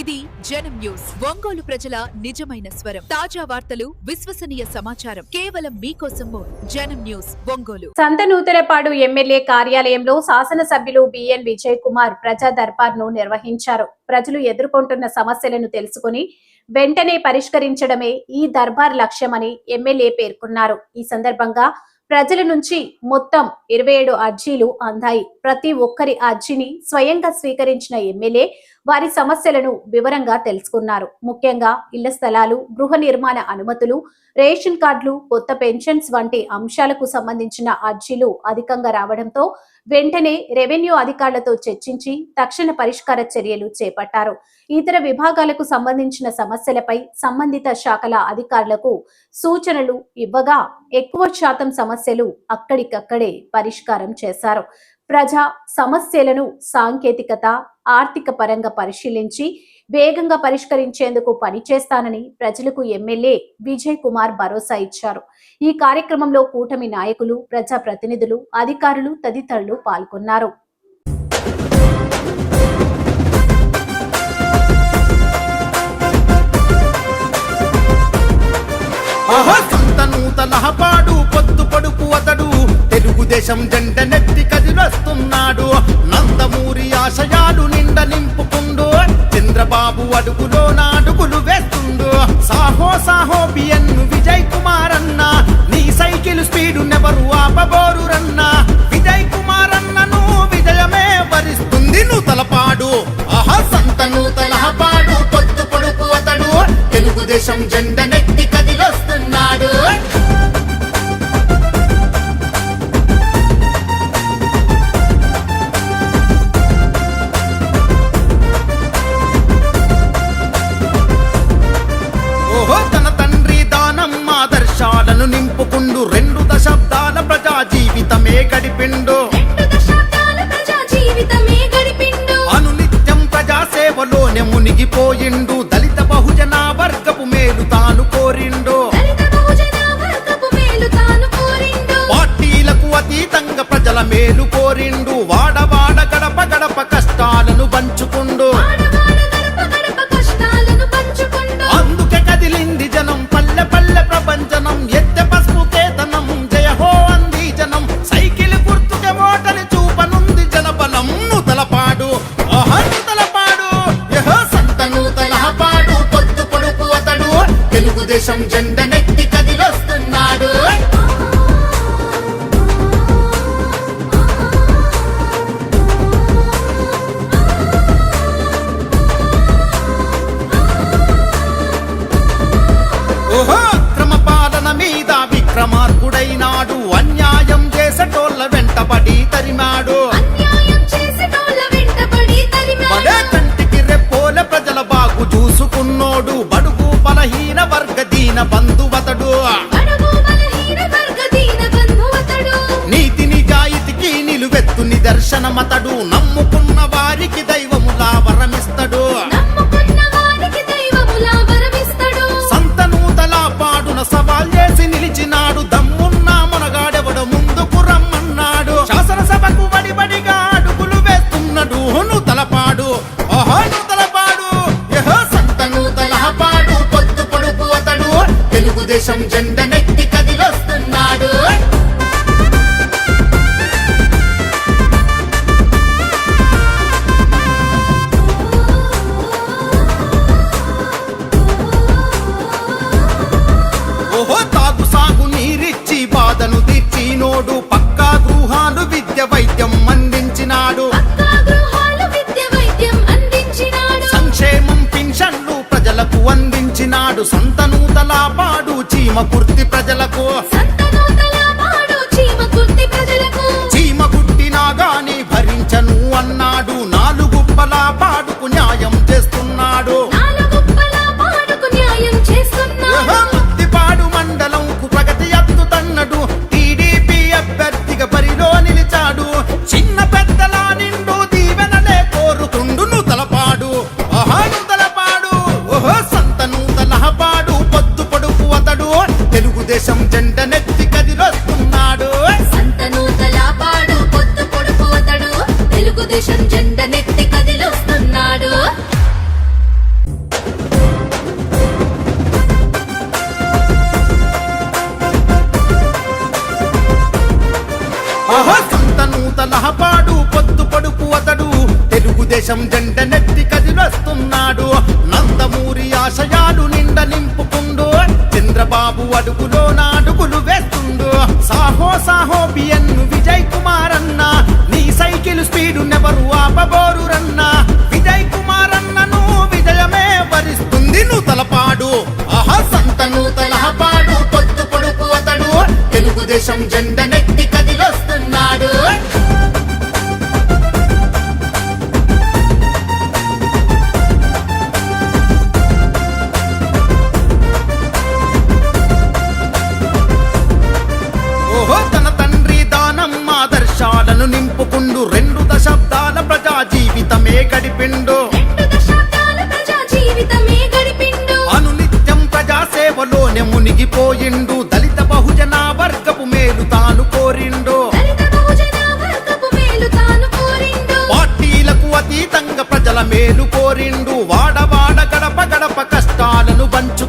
ఇది జనం న్యూస్. ఒంగోలు ప్రజల నిజమైన స్వరం. తాజా వార్తలు విశ్వసనీయ సమాచారం. కేవలం మీకోసం జనం న్యూస్ ఒంగోలు. సంతనూతలపాడు ఎమ్మెల్యే కార్యాలయంలో శాసనసభ్యులు బిఎన్ విజయ్ కుమార్ ప్రజా దర్బార్ను నిర్వహించారు. ప్రజలు ఎదుర్కొంటున్న సమస్యలను తెలుసుకుని వెంటనే పరిష్కరించడమే ఈ దర్బార్ లక్ష్యమని ఎమ్మెల్యే పేర్కొన్నారు. ఈ సందర్భంగా ప్రజల నుంచి మొత్తం ఇరవై ఏడు అర్జీలు అందాయి. ప్రతి ఒక్కరి అర్జీని స్వయంగా స్వీకరించిన ఎమ్మెల్యే వారి సమస్యలను వివరంగా తెలుసుకున్నారు. ముఖ్యంగా ఇళ్ళ స్థలాలు గృహ నిర్మాణ అనుమతులు రేషన్ కార్డులు కొత్త పెన్షన్స్ వంటి అంశాలకు సంబంధించిన అర్జీలు అధికంగా రావడంతో వెంటనే రెవెన్యూ అధికారులతో చర్చించి తక్షణ పరిష్కార చర్యలు చేపట్టారు. ఇతర విభాగాలకు సంబంధించిన సమస్యలపై సంబంధిత శాఖల అధికారులకు సూచనలు ఇవ్వగా ఎక్కువ శాతం సమస్యలు అక్కడికక్కడే పరిష్కారం చేశారు. ప్రజా సమస్యలను సాంకేతికత ఆర్థిక పరంగా పరిశీలించి వేగంగా పరిష్కరించేందుకు పనిచేస్తానని ప్రజలకు ఎమ్మెల్యే విజయ్ కుమార్ భరోసా ఇచ్చారు. ఈ కార్యక్రమంలో కూటమి నాయకులు ప్రజా ప్రతినిధులు అధికారులు తదితరులు పాల్గొన్నారు. పొత్తు పడుపు అతడు. దేశం జెండ నెత్తి కదిలొస్తున్నాడు. నందమూరి ఆశయాలు నిండ నింపుకుండు. చంద్రబాబు అడుగులో నాడుగులు వేస్తుండు. సాహో సాహో బిఎన్ విజయ్ కుమార్ జీవితమే గడిపిండు. అనునిత్యం ప్రజా సేవలోనే మునిగిపోయిండు. దళిత బహుజన వర్గపు మేలు తాను కోరిండు. పార్టీలకు అతీతంగా ప్రజల మేలు కోరిండు. వాడవాడ గడప గడప కష్టాలను పంచుకుండు. తెలుగుదేశం జెండ నెత్తి కదిలొస్తున్నాడు. ఓహో మీద విక్రమార్కుడైనాడు. అన్యాయం చేసేటోళ్ళ వెంటబడి తరిమాడు. బంధువతడు. బడుగు బలహీన వర్గ దీన బంధువతడు నీతి నిజాయితీకి నిలువెత్తు నిదర్శనమతడు. నమ్ముకున్న వారికి తెలుగుదేశం జెండ నెత్తి కదిలొస్తున్నాడు. ఓహో తాగు సాగు నీరిచ్చి బాధను తీర్చినోడు పక్కా గృహాలు విద్య వైద్యం. చీమ కుర్తి ప్రజలకు. చీమ కుట్టినా గాని భరించను అన్నాడు. నాలుగుప్పల పాడుకు సంత నూతన పాడు పొత్తు పడుపు అతడు. తెలుగుదేశం జంట నెత్తి కదిలొస్తున్నాడు. నందమూరి ఆశయాలు నిండ నింపుకుండు. చంద్రబాబు అడుగులో నాడుగులు వేస్తుండు. సాహో సాహో బిఎన్ విజయ్ కుమార్ అన్న నీ సైకిల్ స్పీడు నెవరు ఆపబోరు రన్న విజయ్ కుమార్ అన్నను విజయమే వరిస్తుంది నువ్వు తలపాడు ఆహా సంతను పాడు పొత్తు పొడుపు అతడు. తెలుగుదేశం జెండనే pancho.